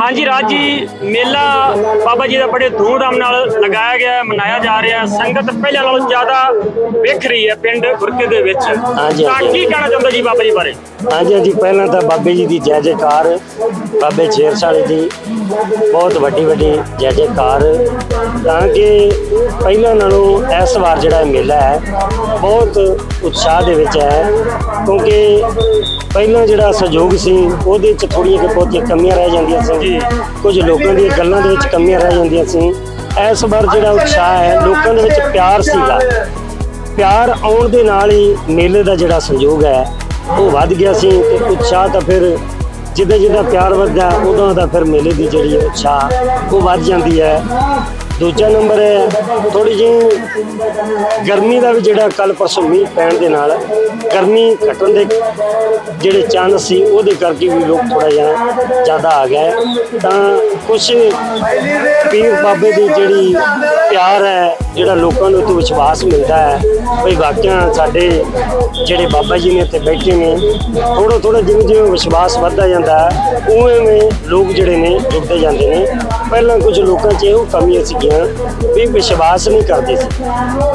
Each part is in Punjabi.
ਹਾਂਜੀ ਰਾਜ ਜੀ ਮੇਲਾ ਬਾਬਾ ਜੀ ਦਾ ਬੜੇ ਧੂਮਧਾਮ ਨਾਲ ਲਗਾਇਆ ਗਿਆ ਮਨਾਇਆ ਜਾ ਰਿਹਾ। ਸੰਗਤ ਪਹਿਲਾਂ ਨਾਲੋਂ ਜ਼ਿਆਦਾ ਵੇਖ ਰਹੀ ਹੈ ਪਿੰਡ ਗੁਰਕੇ ਦੇ ਵਿੱਚ ਹਾਂਜੀ, ਤਾਂ ਹਾਂਜੀ। ਕੀ ਕਹਿਣਾ ਚਾਹੁੰਦਾ ਜੀ ਬਾਬਾ ਜੀ ਬਾਰੇ ਹਾਂਜੀ ਹਾਂਜੀ। ਪਹਿਲਾਂ ਤਾਂ ਬਾਬੇ ਜੀ ਦੀ ਜੈ ਜੈਕਾਰ ਬਾਬੇ ਛੇਰਸਾਲੇ ਦੀ ਬਹੁਤ ਵੱਡੀ ਵੱਡੀ ਜੈ ਜੈਕਾਰ। ਤਾਂ ਕਿ ਪਹਿਲਾਂ ਨਾਲੋਂ ਇਸ ਵਾਰ ਜਿਹੜਾ ਮੇਲਾ ਹੈ ਬਹੁਤ ਉਤਸ਼ਾਹ ਦੇ ਵਿੱਚ ਹੈ। ਕਿਉਂਕਿ ਪਹਿਲਾਂ ਜਿਹੜਾ ਸਹਿਯੋਗ ਸੀ ਉਹਦੇ ਚ ਥੋੜੀਆਂ ਕਿ ਬਹੁਤੀਆਂ ਕਮੀਆਂ ਰਹਿ ਜਾਂਦੀਆਂ ਸੀ। ਕੁਝ ਲੋਕਾਂ ਦੀਆਂ ਗੱਲਾਂ ਦੇ ਵਿੱਚ ਕਮੀਆਂ ਰਹਿ ਜਾਂਦੀਆਂ ਸੀ। ਇਸ ਵਾਰ ਜਿਹੜਾ ਉਤਸ਼ਾਹ ਹੈ ਲੋਕਾਂ ਦੇ ਵਿੱਚ ਪਿਆਰ ਸੀਗਾ। ਪਿਆਰ ਆਉਣ ਦੇ ਨਾਲ ਹੀ ਮੇਲੇ ਦਾ ਜਿਹੜਾ ਸੰਯੋਗ ਹੈ ਉਹ ਵੱਧ ਗਿਆ ਸੀ ਤੇ ਉਤਸ਼ਾਹ ਤਾਂ ਫਿਰ ਜਿੱਦਾਂ ਜਿੱਦਾਂ ਪਿਆਰ ਵੱਧਦਾ, ਉਦੋਂ ਦਾ ਫਿਰ ਮੇਲੇ ਦੀ ਜਿਹੜੀ ਉਤਸ਼ਾਹ ਉਹ ਵੱਧ ਜਾਂਦੀ ਹੈ। ਦੂਜਾ ਨੰਬਰ ਹੈ ਥੋੜੀ ਜਿਹੀ ਗਰਮੀ ਦਾ ਵੀ ਜਿਹੜਾ ਕੱਲ ਪਰਸੋਂ ਮੀਂਹ ਪੈਣ ਦੇ ਨਾਲ ਗਰਮੀ ਘਟਣ ਦੇ ਜਿਹੜੇ ਚਾਂਸ ਸੀ, ਉਹਦੇ ਕਰਕੇ ਵੀ ਲੋਕ ਥੋੜਾ ਜਿਹਾ ਜ਼ਿਆਦਾ ਆ ਗਏ। ਤਾਂ ਕੁਝ ਪੀਰ ਬਾਬੇ ਦੀ ਜਿਹੜੀ ਪਿਆਰ ਹੈ ਜਿਹੜਾ ਲੋਕਾਂ ਨੂੰ ਉੱਤੇ ਵਿਸ਼ਵਾਸ ਮਿਲਦਾ ਹੈ ਭਈ ਵਾਕਿਆ ਸਾਡੇ ਜਿਹੜੇ ਬਾਬਾ ਜੀ ਨੇ ਇੱਥੇ ਬੈਠੇ ਨੇ ਥੋੜਾ ਥੋੜਾ ਜਿਵੇਂ ਜਿਵੇਂ ਵਿਸ਼ਵਾਸ ਵੱਧਦਾ ਜਾਂਦਾ ਹੈ, ਉਵੇਂ ਉਵੇਂ ਲੋਕ ਜਿਹੜੇ ਨੇ ਜੁੜਦੇ ਜਾਂਦੇ ਨੇ। ਪਹਿਲਾਂ ਕੁਝ ਲੋਕਾਂ 'ਚ ਇਹੋ ਕਮੀਆਂ ਸੀਗੀਆਂ ਵੀ ਵਿਸ਼ਵਾਸ ਨਹੀਂ ਕਰਦੇ ਸੀ।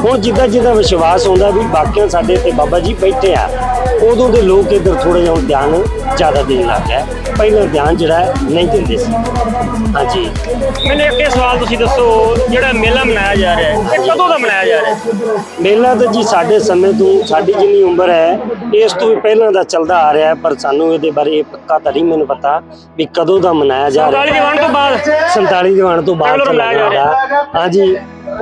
ਹੁਣ ਜਿੱਦਾਂ ਜਿੱਦਾਂ ਵਿਸ਼ਵਾਸ ਹੁੰਦਾ ਵੀ ਵਾਕਿਆ ਸਾਡੇ ਇੱਥੇ ਬਾਬਾ ਜੀ ਬੈਠੇ ਆ, ਉਦੋਂ ਦੇ ਲੋਕ ਇੱਧਰ ਥੋੜਾ ਜਿਹਾ ਹੁਣ ਧਿਆਨ ਜ਼ਿਆਦਾ ਦੇਣ ਲੱਗ ਗਏ। ਪਹਿਲਾਂ ਧਿਆਨ ਜਿਹੜਾ ਨਹੀਂ ਦਿੰਦੇ ਸੀ। ਹਾਂਜੀ। ਮੈਨੂੰ ਇੱਕ ਇਹ ਸਵਾਲ ਤੁਸੀਂ ਦੱਸੋ ਜਿਹੜਾ ਮੇਲਾ ਮਨਾਇਆ ਜਾ ਰਿਹਾ ਹੈ ਇਹ ਕਦੋਂ ਦਾ ਮਨਾਇਆ ਜਾ ਰਿਹਾ ਹੈ? ਮੇਲਾ ਤਾਂ ਜੀ ਸਾਡੇ ਸਮੇਂ ਤੋਂ ਸਾਡੀ ਜਿੰਨੀ ਉਮਰ ਹੈ ਇਸ ਤੋਂ ਵੀ ਪਹਿਲਾਂ ਦਾ ਚੱਲਦਾ ਆ ਰਿਹਾ ਹੈ ਪਰ ਸਾਨੂੰ ਇਹਦੇ ਬਾਰੇ ਪੱਕਾ ਤਾਂ ਨਹੀਂ ਮੈਨੂੰ ਪਤਾ ਵੀ ਕਦੋਂ ਦਾ ਮਨਾਇਆ ਜਾ ਰਿਹਾ 40 ਦੀ ਵੰਡ ਤੋਂ ਬਾਅਦ? 47 ਦੀਵਾਨ ਤੋਂ ਬਾਅਦ ਮਨਾਇਆ ਜਾ ਰਿਹਾ। ਹਾਂਜੀ।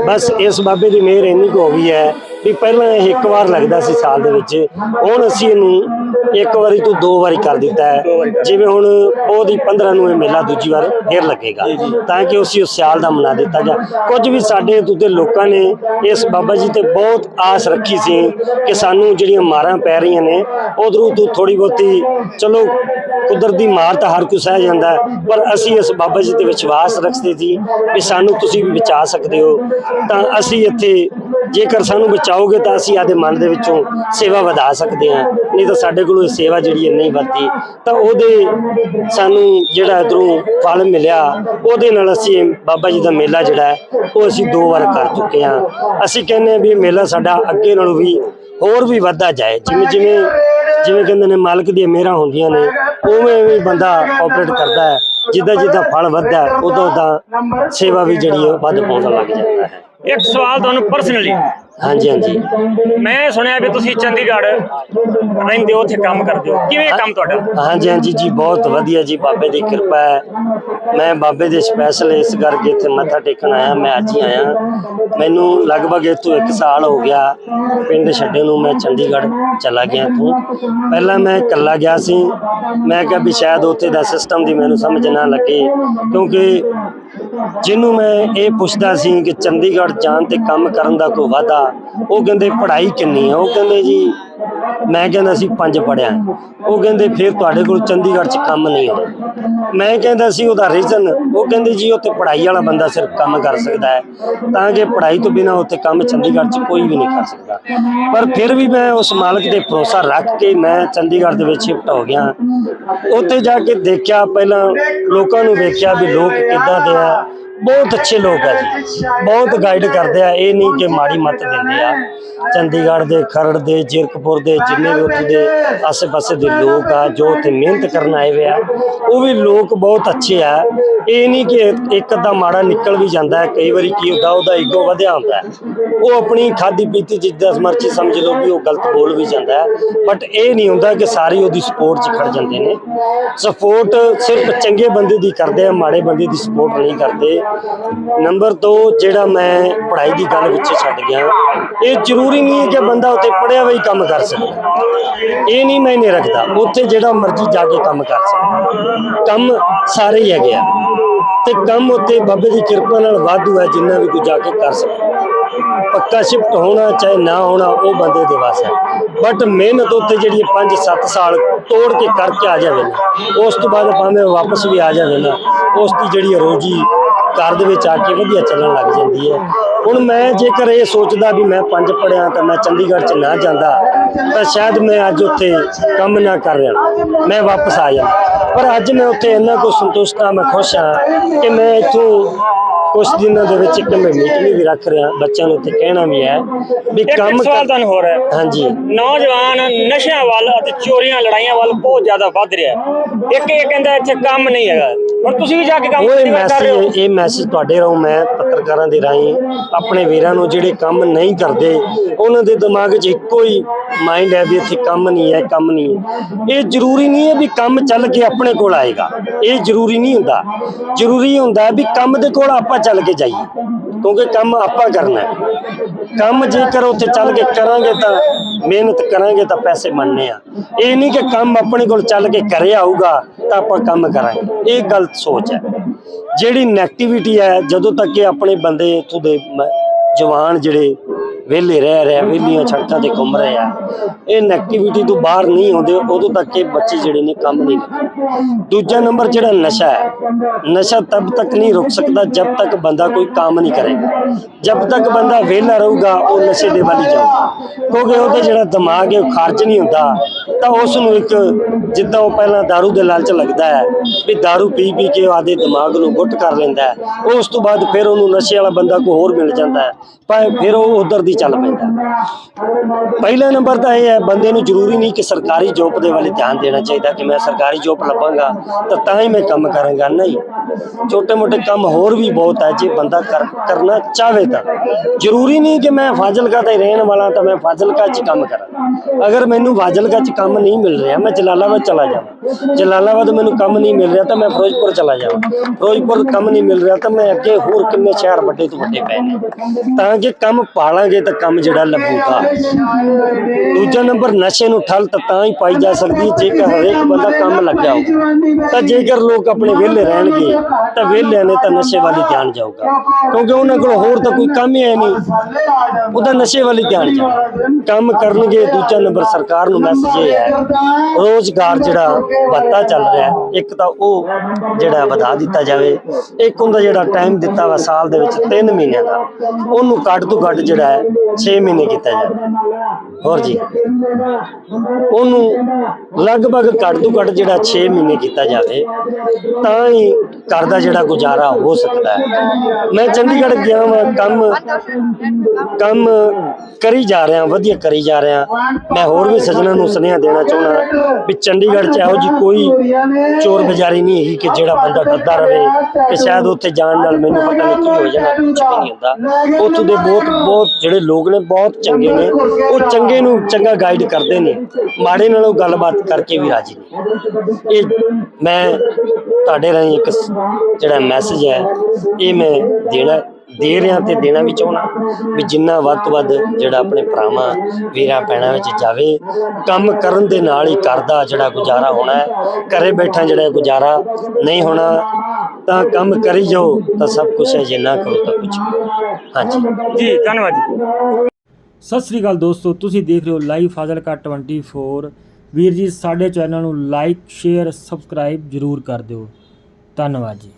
ਬਸ ਇਸ ਬਾਬੇ ਦੀ ਮਿਹਰ ਇੰਨੀ ਕੁ ਹੋ ਗਈ ਹੈ ਵੀ ਪਹਿਲਾਂ ਇਹ ਇੱਕ ਵਾਰ ਲੱਗਦਾ ਸੀ ਸਾਲ ਦੇ ਵਿੱਚ। ਹੁਣ ਅਸੀਂ ਇਹਨੂੰ ਇੱਕ ਵਾਰੀ ਤੋਂ ਦੋ ਵਾਰੀ ਕਰ ਦਿੱਤਾ ਹੈ। ਜਿਵੇਂ ਹੁਣ ਉਹਦੀ 15 ਨੂੰ ਇਹ ਮੇਲਾ ਦੂਜੀ ਵਾਰ ਫੇਰ ਲੱਗੇਗਾ। ਤਾਂ ਕਿ ਉਸੇ ਉਸ ਸਾਲ ਦਾ ਮਨਾ ਦਿੱਤਾ ਗਿਆ। ਕੁਝ ਵੀ ਸਾਡੇ ਤੇ ਲੋਕਾਂ ਨੇ ਇਸ ਬਾਬਾ ਜੀ ਤੇ ਬਹੁਤ ਆਸ ਰੱਖੀ ਸੀ ਕਿ ਸਾਨੂੰ ਜਿਹੜੀਆਂ ਮਾਰਾਂ ਪੈ ਰਹੀਆਂ ਨੇ ਉਧਰੋਂ ਤੋਂ ਥੋੜੀ ਬਹੁਤੀ ਚਲੋ ਕੁਦਰਤੀ ਮਾਰ ਤਾਂ ਹਰ ਕੋਈ ਸਹਿ ਜਾਂਦਾ ਪਰ ਅਸੀਂ ਇਸ ਬਾਬਾ ਜੀ ਤੇ ਵਿਸ਼ਵਾਸ ਰੱਖਦੇ ਸੀ ਵੀ ਸਾਨੂੰ ਤੁਸੀਂ ਵੀ ਬਚਾ ਸਕਦੇ ਹੋ। ਤਾਂ ਅਸੀਂ ਇੱਥੇ ਜੇਕਰ ਸਾਨੂੰ ਬਚਾਓਗੇ ਤਾਂ ਅਸੀਂ ਆਦੇ ਮਨ ਦੇ ਵਿੱਚੋਂ ਸੇਵਾ ਵਧਾ ਸਕਦੇ ਹਾਂ। ਨਹੀਂ ਤਾਂ ਸਾਡੇ ਕੋਲੋਂ ਇਹ ਸੇਵਾ ਜਿਹੜੀ ਹੈ ਨਹੀਂ ਵੱਧਦੀ। ਤਾਂ ਉਹਦੇ ਸਾਨੂੰ ਜਿਹੜਾ ਇਧਰੋਂ ਫਲ ਮਿਲਿਆ ਉਹਦੇ ਨਾਲ ਅਸੀਂ ਬਾਬਾ ਜੀ ਦਾ ਮੇਲਾ ਜਿਹੜਾ ਉਹ ਅਸੀਂ ਦੋ ਵਾਰ ਕਰ ਚੁੱਕੇ ਹਾਂ। ਅਸੀਂ ਕਹਿੰਦੇ ਹਾਂ ਵੀ ਇਹ ਮੇਲਾ ਸਾਡਾ ਅੱਗੇ ਨਾਲੋਂ ਵੀ ਹੋਰ ਵੀ ਵੱਧਦਾ ਜਾਏ। ਜਿਵੇਂ ਜਿਵੇਂ ਜਿਵੇਂ ਕਹਿੰਦੇ ਨੇ ਮਾਲਕ ਦੀਆਂ ਮਿਹਰਾਂ ਹੁੰਦੀਆਂ ਨੇ ਉਵੇਂ ਵੀ ਬੰਦਾ ਆਪਰੇਟ ਕਰਦਾ ਹੈ। ਜਿੱਦਾਂ ਜਿੱਦਾਂ ਫਲ ਵੱਧਦਾ ਹੈ, ਉਦੋਂ ਉਦਾਂ ਸੇਵਾ ਵੀ ਜਿਹੜੀ ਹੈ ਉਹ ਵੱਧ ਪਾਉਣ ਲੱਗ ਜਾਂਦਾ ਹੈ। ਇੱਕ ਸਵਾਲ ਤੁਹਾਨੂੰ ਪਰਸਨਲੀ ਹਾਂਜੀ ਹਾਂਜੀ। ਮੈਂ ਸੁਣਿਆ ਵੀ ਤੁਸੀਂ ਚੰਡੀਗੜ੍ਹ ਰਹਿੰਦੇ ਹੋ ਉੱਥੇ ਕੰਮ ਕਰਦੇ ਹੋ। ਕਿਵੇਂ ਕੰਮ ਤੁਹਾਡਾ? ਹਾਂਜੀ ਹਾਂਜੀ ਜੀ ਬਹੁਤ ਵਧੀਆ ਜੀ ਬਾਬੇ ਦੀ ਕਿਰਪਾ ਹੈ। ਮੈਂ ਬਾਬੇ ਦੇ ਸਪੈਸ਼ਲ ਇਸ ਕਰਕੇ ਇੱਥੇ ਮੱਥਾ ਟੇਕਣ ਆਇਆ ਮੈਂ ਅੱਜ ਹੀ ਆਇਆ। ਮੈਨੂੰ ਲਗਭਗ ਇੱਥੋਂ 1 ਸਾਲ ਹੋ ਗਿਆ ਪਿੰਡ ਛੱਡੇ ਨੂੰ ਮੈਂ ਚੰਡੀਗੜ੍ਹ ਚਲਾ ਗਿਆ ਇੱਥੋਂ। ਪਹਿਲਾਂ ਮੈਂ ਇਕੱਲਾ ਗਿਆ ਸੀ। ਮੈਂ ਕਿਹਾ ਵੀ ਸ਼ਾਇਦ ਉੱਥੇ ਦਾ ਸਿਸਟਮ ਦੀ ਮੈਨੂੰ ਸਮਝ ਨਾ ਲੱਗੇ ਕਿਉਂਕਿ ਜਿਹਨੂੰ ਮੈਂ ਇਹ ਪੁੱਛਦਾ ਸੀ ਕਿ ਚੰਡੀਗੜ੍ਹ ਜਾਣ ਤੇ ਕੰਮ ਕਰਨ ਦਾ ਕੋਈ ਵਾਧਾ, ਉਹ ਕਹਿੰਦੇ ਪੜ੍ਹਾਈ ਕਿੰਨੀ ਹੈ ਉਹ ਕਹਿੰਦੇ ਜੀ, ਮੈਂ ਕਹਿੰਦਾ ਸੀ ਪੰਜ ਪੜਿਆ ਉਹ ਕਹਿੰਦੇ ਫਿਰ ਤੁਹਾਡੇ ਕੋਲ ਚੰਡੀਗੜ੍ਹ 'ਚ ਕੰਮ ਨਹੀਂ ਹੋਣਾ ਮੈਂ ਕਹਿੰਦਾ ਸੀ ਉਹਦਾ ਰੀਜ਼ਨ ਉਹ ਕਹਿੰਦੇ ਜੀ ਉੱਥੇ ਪੜ੍ਹਾਈ ਵਾਲਾ ਬੰਦਾ ਸਿਰਫ ਕੰਮ ਕਰ ਸਕਦਾ ਹੈ। ਤਾਂ ਕਿ ਪੜ੍ਹਾਈ ਤੋਂ ਬਿਨਾ ਉੱਥੇ ਕੰਮ ਚੰਡੀਗੜ੍ਹ 'ਚ ਕੋਈ ਵੀ ਨਹੀਂ ਕਰ ਸਕਦਾ। ਪਰ ਫਿਰ ਵੀ ਮੈਂ ਉਸ ਮਾਲਕ ਤੇ ਭਰੋਸਾ ਰੱਖ ਕੇ ਮੈਂ ਚੰਡੀਗੜ੍ਹ ਦੇ ਵਿੱਚ ਸ਼ਿਫਟ ਹੋ ਗਿਆ। ਉੱਥੇ ਜਾ ਕੇ ਦੇਖਿਆ, ਪਹਿਲਾਂ ਲੋਕਾਂ ਨੂੰ ਵੇਖਿਆ ਵੀ ਲੋਕ ਕਿੱਦਾਂ ਦੇ ਆ। ਬਹੁਤ ਅੱਛੇ ਲੋਕ ਆ ਜੀ। ਬਹੁਤ ਗਾਈਡ ਕਰਦੇ ਆ। ਇਹ ਨਹੀਂ ਕਿ ਮਾੜੀ ਮੱਤ ਦਿੰਦੇ ਆ। ਚੰਡੀਗੜ੍ਹ ਦੇ ਖਰੜ ਦੇ ਜਿਰਕਪੁਰ ਦੇ ਜਿੰਨੇ ਵੀ ਉੱਥੇ ਦੇ ਆਸੇ-ਪਾਸੇ ਦੇ ਲੋਕ ਆ ਜੋ ਉੱਥੇ ਮਿਹਨਤ ਕਰਨ ਆਏ ਹੋਏ ਆ ਉਹ ਵੀ ਲੋਕ ਬਹੁਤ ਅੱਛੇ ਆ। ਇਹ ਨਹੀਂ ਕਿ ਇੱਕ ਅੱਧਾ ਮਾੜਾ ਨਿਕਲ ਵੀ ਜਾਂਦਾ ਹੈ। ਕਈ ਵਾਰੀ ਕੀ ਹੁੰਦਾ ਉਹਦਾ ਈਗੋ ਵਧਿਆ ਹੁੰਦਾ ਉਹ ਆਪਣੀ ਖਾਦੀ ਪੀਤੀ ਜਿੱਦਾਂ ਮਰਜ਼ੀ ਸਮਝ ਲਓ ਵੀ ਉਹ ਗਲਤ ਬੋਲ ਵੀ ਜਾਂਦਾ ਬਟ ਇਹ ਨਹੀਂ ਹੁੰਦਾ ਕਿ ਸਾਰੇ ਉਹਦੀ ਸਪੋਰਟ 'ਚ ਖੜ ਜਾਂਦੇ ਨੇ। ਸਪੋਰਟ ਸਿਰਫ ਚੰਗੇ ਬੰਦੇ ਦੀ ਕਰਦੇ ਆ ਮਾੜੇ ਬੰਦੇ ਦੀ ਸਪੋਰਟ ਨਹੀਂ ਕਰਦੇ। ਨੰਬਰ 2 ਜਿਹੜਾ ਮੈਂ ਪੜ੍ਹਾਈ ਦੀ ਗੱਲ ਵਿੱਚ ਛੱਡ ਗਿਆ, ਇਹ ਜ਼ਰੂਰੀ ਨਹੀਂ ਹੈ ਕਿ ਬੰਦਾ ਉੱਥੇ ਪੜਿਆ ਹੋਇਆ ਹੀ ਕੰਮ ਕਰ ਸਕੇ। ਇਹ ਨਹੀਂ ਮੈਂ ਨਹੀਂ ਰੱਖਦਾ, ਉੱਥੇ ਜਿਹੜਾ ਮਰਜ਼ੀ ਜਾ ਕੇ ਕੰਮ ਕਰ ਸਕਦਾ ਕੰਮ ਸਾਰੇ ਹੀ ਹੈਗੇ ਆ। ਤੇ ਕੰਮ ਉੱਥੇ ਬਾਬੇ ਦੀ ਕਿਰਪਾ ਨਾਲ ਵਾਧੂ ਹੈ, ਜਿੰਨਾ ਵੀ ਕੋਈ ਜਾ ਕੇ ਕਰ ਸਕਦਾ ਪੱਕਾ ਸ਼ਿਫਟ ਹੋਣਾ, ਚਾਹੇ ਨਾ ਹੋਣਾ, ਉਹ ਬੰਦੇ ਦੇ ਵਾਸ ਹੈ। ਬਟ ਮਿਹਨਤ ਉੱਤੇ ਜਿਹੜੀ 5-7 ਸਾਲ ਤੋੜ ਕੇ ਕਰਕੇ ਆ ਜਾਵੇ ਨਾ, ਉਸ ਤੋਂ ਬਾਅਦ ਭਾਵੇਂ ਵਾਪਸ ਵੀ ਆ ਜਾਵੇ ਨਾ, ਉਸ ਦੀ ਜਿਹੜੀ ਰੋਜੀ ਘਰ ਦੇ ਵਿੱਚ ਆ ਕੇ ਵਧੀਆ ਚੱਲਣ ਲੱਗ ਜਾਂਦੀ ਹੈ। ਹੁਣ ਮੈਂ ਜੇਕਰ ਇਹ ਸੋਚਦਾ ਵੀ ਮੈਂ ਪੰਜ ਪੜਿਆ ਤਾਂ ਮੈਂ ਚੰਡੀਗੜ੍ਹ ਚ ਨਾ ਜਾਂਦਾ, ਤਾਂ ਸ਼ਾਇਦ ਮੈਂ ਅੱਜ ਉੱਥੇ ਕੰਮ ਨਾ ਕਰ ਰਿਹਾ। ਮੈਂ ਵਾਪਸ ਆ ਜਾਂਦਾ। ਪਰ ਅੱਜ ਮੈਂ ਉੱਥੇ ਇੰਨਾ ਕੁ ਸੰਤੁਸ਼ਟ ਹਾਂ, ਮੈਂ ਖੁਸ਼ ਹਾਂ ਕਿ ਮੈਂ ਇੱਥੋਂ ਕੁਝ ਦਿਨਾਂ ਦੇ ਵਿੱਚ ਇੱਕ ਮੈਂ ਮੀਟਿੰਗ ਵੀ ਰੱਖ ਰਿਹਾ ਬੱਚਿਆਂ ਨੂੰ ਤੇ ਕਹਿਣਾ ਵੀ ਹੈ ਵੀ ਇੱਕ ਕੰਮ ਸਵਾਲ ਤੁਹਾਨੂੰ ਹੋ ਰਿਹਾ ਹੈ। ਹਾਂਜੀ। ਨੌਜਵਾਨ ਨਸ਼ਿਆਂ ਵੱਲ ਅਤੇ ਚੋਰੀਆਂ ਲੜਾਈਆਂ ਵੱਲ ਬਹੁਤ ਜ਼ਿਆਦਾ ਵੱਧ ਰਿਹਾ ਹੈ। ਇੱਕ ਇਹ ਕਹਿੰਦਾ ਇੱਥੇ ਕੰਮ ਨਹੀਂ ਹੈਗਾ। ਹੁਣ ਤੁਸੀਂ ਵੀ ਜਾ ਕੇ ਕੰਮ ਉਹ ਦੀ ਗੱਲ ਕਰ ਰਹੇ ਹੋ। ਮੈਸੇਜ ਇਹ ਮੈਸੇਜ ਤੁਹਾਡੇ ਰਾਹੀਂ ਮੈਂ ਪੱਤਰਕਾਰਾਂ ਦੇ ਰਾਹੀਂ ਆਪਣੇ ਵੀਰਾਂ ਨੂੰ ਜਿਹੜੇ ਕੰਮ ਨਹੀਂ ਕਰਦੇ ਉਹਨਾਂ ਦੇ ਦਿਮਾਗ 'ਚ ਇੱਕੋ ਹੀ ਮਾਈਂਡ ਹੈ ਵੀ ਇੱਥੇ ਕੰਮ ਨਹੀਂ ਹੈ ਕੰਮ ਨਹੀਂ ਹੈ। ਇਹ ਜ਼ਰੂਰੀ ਨਹੀਂ ਹੈ ਵੀ ਕੰਮ ਚੱਲ ਕੇ ਆਪਣੇ ਕੋਲ ਆਏਗਾ। ਇਹ ਜ਼ਰੂਰੀ ਨਹੀਂ ਹੁੰਦਾ। ਜ਼ਰੂਰੀ ਹੁੰਦਾ ਵੀ ਕੰਮ ਦੇ ਕੋਲ ਆਪਾਂ ਚੱਲ ਕੇ ਜਾਈਏ। ਕਿਉਂਕਿ ਕੰਮ ਆਪਾਂ ਕਰਨਾ ਹੈ। ਕੰਮ ਜੇਕਰ ਉੱਥੇ ਚੱਲ ਕੇ ਕਰਾਂਗੇ ਤਾਂ ਮਿਹਨਤ ਕਰਾਂਗੇ ਤਾਂ ਪੈਸੇ ਬਣਨੇ ਆ। ਇਹ ਨਹੀਂ ਕਿ ਕੰਮ ਆਪਣੇ ਕੋਲ ਚੱਲ ਕੇ ਕਰੇ ਆਊਗਾ ਤਾਂ ਆਪਾਂ ਕੰਮ ਕਰਾਂਗੇ। ਇਹ ਗਲਤ ਸੋਚ ਹੈ। ਜਿਹੜੀ ਨੈਗੇਟਿਵਿਟੀ ਹੈ, ਜਦੋਂ ਤੱਕ ਕਿ ਆਪਣੇ ਬੰਦੇ ਇੱਥੋਂ ਦੇ ਜਵਾਨ ਜਿਹੜੇ ਵਿਹਲੇ ਰਹਿ ਰਹੇ ਆ ਵਿਹਲੀਆਂ ਸੜਕਾਂ ਤੇ ਘੁੰਮ ਰਹੇ ਆ। ਇਹ ਨੈਗੇਟਿਵਿਟੀ ਤੋਂ ਬਾਹਰ ਨਹੀਂ ਆਉਂਦੇ, ਉਦੋਂ ਤੱਕ ਇਹ ਬੱਚੇ ਜਿਹੜੇ ਨੇ ਕੰਮ ਨਹੀਂ ਕਰਦੇ। ਦੂਜਾ ਨੰਬਰ ਜਿਹੜਾ ਨਸ਼ਾ ਹੈ, ਨਸ਼ਾ ਤਬ ਤੱਕ ਨਹੀਂ ਰੁਕ ਸਕਦਾ ਜਦ ਤੱਕ ਬੰਦਾ ਕੋਈ ਕੰਮ ਨਹੀਂ ਕਰੇਗਾ। ਜਦ ਤੱਕ ਬੰਦਾ ਵਿਹਲਾ ਰਹੂਗਾ, ਉਹ ਨਸ਼ੇ ਦੇ ਵੱਲ ਜਾਊਗਾ। ਕਿਉਂਕਿ ਉਹਦਾ ਜਿਹੜਾ ਦਿਮਾਗ ਹੈ, ਉਹ ਖਰਚ ਨਹੀਂ ਹੁੰਦਾ। ਤਾਂ ਉਸ ਨੂੰ ਇੱਕ ਜਿੱਦਾਂ ਉਹ ਪਹਿਲਾਂ दारू ਦੇ ਲਾਲਚ ਲੱਗਦਾ ਹੈ ਵੀ दारू ਪੀ ਪੀ ਕੇ ਉਹ ਆਦੇ ਦਿਮਾਗ ਨੂੰ ਗੁੱਟ ਕਰ ਲੈਂਦਾ ਹੈ ਉਸ ਤੋਂ ਬਾਅਦ ਫਿਰ ਉਹਨੂੰ ਨਸ਼ੇ ਵਾਲਾ ਬੰਦਾ ਕੋਈ ਹੋਰ ਮਿਲ ਜਾਂਦਾ ਹੈ ਪਰ ਫਿਰ ਉਹ ਉਧਰ ਦੀ ਚੱਲ ਪੈਂਦਾ ਹੈ। ਪਹਿਲਾ ਨੰਬਰ ਤਾਂ ਇਹ ਹੈ ਬੰਦੇ ਨੂੰ ਜ਼ਰੂਰੀ ਨਹੀਂ ਕਿ ਸਰਕਾਰੀ ਜੋਬ ਦੇ ਵੱਲ ਧਿਆਨ ਦੇਣਾ ਚਾਹੀਦਾ ਕਿ ਮੈਂ ਸਰਕਾਰੀ ਜੋਬ ਲੱਭਾਂਗਾ ਤਾਂ ਤਾਂ ਹੀ ਮੈਂ ਕੰਮ ਕਰਾਂਗਾ ਨਹੀਂ ਛੋਟੇ ਮੋਟੇ ਕੰਮ ਹੋਰ ਵੀ ਬਹੁਤ ਹੈ ਜੇ ਬੰਦਾ ਕਰ, ਕਰਨਾ ਚਾਹਵੇ ਤਾਂ ਜ਼ਰੂਰੀ ਨਹੀਂ ਕਿ ਮੈਂ ਫਾਜ਼ਿਲਕਾ ਦਾ ਹੀ ਰਹਿਣ ਵਾਲਾ ਤਾਂ ਮੈਂ ਫਾਜ਼ਿਲਕਾ 'ਚ ਹੀ ਕੰਮ ਕਰਾਂ ਅਗਰ ਮੈਨੂੰ ਫਾਜ਼ਿਲਕਾ 'ਚ ਕੰਮ ਨਹੀਂ ਮਿਲ ਰਿਹਾ। ਮੈਂ ਜਲਾਲਾਬਾਦ ਚਲਾ ਜਾਵਾਂ ਜਲਾਲਾਬਾਦ ਮੈਨੂੰ ਕੰਮ ਨਹੀਂ ਮਿਲ ਰਿਹਾ ਤਾਂ ਮੈਂ ਫਿਰੋਜ਼ਪੁਰ ਚਲਾ ਜਾਵਾਂ ਫਿਰੋਜ਼ਪੁਰ ਕੰਮ ਨਹੀਂ ਮਿਲ ਰਿਹਾ ਤਾਂ ਮੈਂ ਅੱਗੇ ਹੋਰ ਕਿੰਨੇ ਸ਼ਹਿਰ ਵੱਡੇ ਤੋਂ ਵੱਡੇ ਪਏ ਨੇ ਤਾਂ ਕਿ ਕੰਮ ਪਾਲਾਂਗੇ ਤਾਂ ਕੰਮ ਜਿਹੜਾ ਲੱਭੂਗਾ। ਦੂਜਾ ਨੰਬਰ, ਨਸ਼ੇ ਨੂੰ ਠੱਲ ਤਾਂ ਹੀ ਪਾਈ ਜਾ ਸਕਦੀ ਜੇਕਰ ਹਰੇਕ ਬੰਦਾ ਕੰਮ ਲੱਗਿਆ ਹੋਊ ਤਾਂ ਜੇਕਰ ਲੋਕ ਆਪਣੇ ਵਿਹਲੇ ਰਹਿਣਗੇ, ਤਾਂ ਵਿਹਲਿਆਂ ਨੇ ਤਾਂ ਨਸ਼ੇ ਵੱਲ ਧਿਆਨ ਜਾਊਗਾ। ਕਿਉਂਕਿ ਉਹਨਾਂ ਕੋਲ ਹੋਰ ਤਾਂ ਕੋਈ ਕੰਮ ਹੀ ਹੈ ਨਹੀਂ। ਉਹਦਾ ਨਸ਼ੇ ਵੱਲ ਹੀ ਧਿਆਨ ਜਾਊਗਾ। ਕੰਮ ਕਰਨਗੇ, ਦੂਜਾ ਨੰਬਰ ਸਰਕਾਰ ਨੂੰ ਮੈਸੇਜ ਇਹ ਹੈ, ਰੋਜ਼ਗਾਰ ਜਿਹੜਾ ਭੱਤਾ ਚੱਲ ਰਿਹਾ ਇੱਕ ਤਾਂ ਉਹ ਜਿਹੜਾ ਵਧਾ ਦਿੱਤਾ ਜਾਵੇ, ਇੱਕ ਹੁੰਦਾ ਜਿਹੜਾ ਟਾਈਮ ਦਿੱਤਾ ਵਾ ਸਾਲ ਦੇ ਵਿੱਚ 3 ਮਹੀਨਿਆਂ ਦਾ, ਉਹਨੂੰ ਘੱਟ ਤੋਂ ਘੱਟ ਜਿਹੜਾ ਹੈ 6 ਮਹੀਨੇ ਕੀਤਾ ਜਾਵੇ। ਹੋਰ ਜੀ, ਉਹਨੂੰ ਲਗਭਗ ਘੱਟ ਤੋਂ ਘੱਟ ਜਿਹੜਾ 6 ਮਹੀਨੇ ਕੀਤਾ ਜਾਵੇ, ਤਾਂ ਹੀ ਘਰ ਦਾ ਜਿਹੜਾ ਗੁਜ਼ਾਰਾ ਹੋ ਸਕਦਾ ਹੈ। ਮੈਂ ਚੰਡੀਗੜ੍ਹ ਗਿਆ ਵਾਂ, ਕੰਮ ਕੰਮ ਕਰੀ ਜਾ ਰਿਹਾ ਵਧੀਆ ਕਰੀ ਜਾ ਰਿਹਾ। ਮੈਂ ਹੋਰ ਵੀ ਸੱਜਣਾ ਨੂੰ ਸੁਨੇਹਾ ਦੇਣਾ ਚਾਹੁੰਦਾ ਵੀ ਚੰਡੀਗੜ੍ਹ ਚ ਇਹੋ ਜੀ ਕੋਈ ਚੋਰ ਬਜ਼ਾਰੀ ਨਹੀਂ ਹੈਗੀ ਕਿ ਜਿਹੜਾ ਬੰਦਾ ਡਰਦਾ ਰਵੇ ਕਿ ਸ਼ਾਇਦ ਉੱਥੇ ਜਾਣ ਨਾਲ ਮੈਨੂੰ ਪਤਾ ਨਹੀਂ ਕੀ ਹੋ ਜਾਣਾ ਕੁਝ ਵੀ ਨਹੀਂ ਹੁੰਦਾ। ਉੱਥੋਂ ਦੇ ਬਹੁਤ ਬਹੁਤ ਜਿਹੜੇ ਲੋਕ ਨੇ, ਬਹੁਤ ਚੰਗੇ ਨੇ। ਉਹ ਚੰਗੇ ਨੂੰ ਚੰਗਾ ਗਾਈਡ ਕਰਦੇ ਨੇ। ਮਾੜੇ ਨਾਲੋਂ ਗੱਲਬਾਤ ਕਰਕੇ ਵੀ ਰਾਜੀ ਨੇ। ਇਹ ਮੈਂ ਤੁਹਾਡੇ ਰਾਹੀਂ ਇੱਕ ਜਿਹੜਾ ਮੈਸੇਜ ਹੈ, ਇਹ ਮੈਂ ਦੇਣਾ ਦੇ ਰਿਹਾ ਤੇ ਦੇਣਾ ਵੀ ਚਾਹੁੰਦਾ ਵੀ ਜਿੰਨਾ ਵੱਧ ਤੋਂ ਵੱਧ ਜਿਹੜਾ ਆਪਣੇ ਭਰਾਵਾਂ, ਵੀਰਾਂ, ਭੈਣਾਂ ਵਿੱਚ ਜਾਵੇ, ਕੰਮ ਕਰਨ ਦੇ ਨਾਲ ਹੀ ਘਰ ਦਾ ਜਿਹੜਾ ਗੁਜ਼ਾਰਾ ਹੋਣਾ ਹੈ। ਘਰੇ ਬੈਠਾ ਜਿਹੜਾ ਗੁਜ਼ਾਰਾ ਨਹੀਂ ਹੋਣਾ, ਤਾਂ ਕੰਮ ਕਰੀ ਜਾਓ, ਤਾਂ ਸਭ ਕੁਝ ਹੈ, ਜੇ ਨਾ ਕਰੋ ਤਾਂ ਕੁਝ ਹਾਂਜੀ। ਜੀ, ਧੰਨਵਾਦ ਜੀ। ਸਤਿ ਸ੍ਰੀ ਅਕਾਲ ਦੋਸਤੋ, ਤੁਸੀਂ ਦੇਖ ਰਹੇ ਹੋ ਲਾਈਵ ਫਾਜ਼ਿਲਕਾ 24 ਵੀਰ ਜੀ, ਸਾਡੇ ਚੈਨਲ ਨੂੰ ਲਾਈਕ ਸ਼ੇਅਰ ਸਬਸਕ੍ਰਾਈਬ ਜਰੂਰ ਕਰ ਦਿਓ। ਧੰਨਵਾਦ ਜੀ।